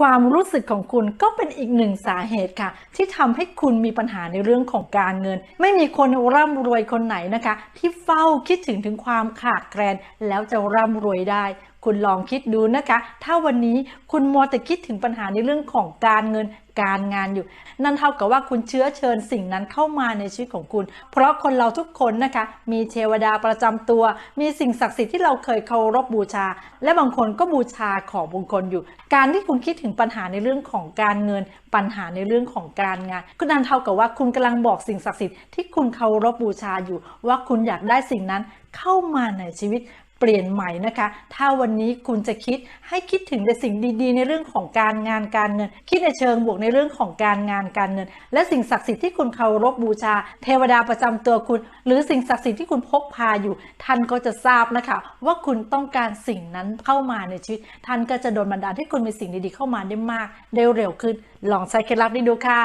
ความรู้สึกของคุณก็เป็นอีกหนึ่งสาเหตุค่ะ ที่ทำให้คุณมีปัญหาในเรื่องของการเงิน ไม่มีคนร่ำรวยคนไหนนะคะ ที่เฝ้าคิดถึงถึงความขาดแคลนแล้วจะร่ำรวยได้ คุณลองคิดดูนะคะ ถ้าวันนี้คุณมัวแต่คิดถึงปัญหาในเรื่องของการเงินการงานอยู่ นั่นเท่ากับว่าคุณเชื้อเชิญสิ่งนั้นเข้ามาในชีวิตของคุณ เพราะคนเราทุกคนนะคะ มีเทวดาประจำตัว มีสิ่งศักดิ์สิทธิ์ที่เราเคยเคารพบูชา และบางคนก็บูชาของมงคลอยู่ การที่คุณคิดถึงปัญหาในเรื่องของการเงิน ปัญหาในเรื่องของการงานก็นั่นเท่ากับว่าคุณกำลังบอกสิ่งศักดิ์สิทธิ์ที่คุณเคารพบูชาอยู่ ว่าคุณอยากได้สิ่งนั้นเข้ามาในชีวิต เปลี่ยนใหม่นะคะ ถ้าวันนี้คุณจะคิดให้คิดถึงแต่สิ่งดีๆ ในเรื่องของการงานการเงิน คิดในเชิงบวกในเรื่องของการงานการเงิน และสิ่งศักดิ์สิทธิ์ที่คุณเคารพบูชา เทวดาประจำตัวคุณ หรือสิ่งศักดิ์สิทธิ์ที่คุณพกพาอยู่ ท่านก็จะทราบนะคะ ว่าคุณต้องการสิ่งนั้นเข้ามาในชีวิต ท่านก็จะโดนบันดาลให้คุณมีสิ่งดีๆเข้ามาได้มากได้เร็วขึ้น ลองใช้เคล็ดลับนี้ดูค่ะ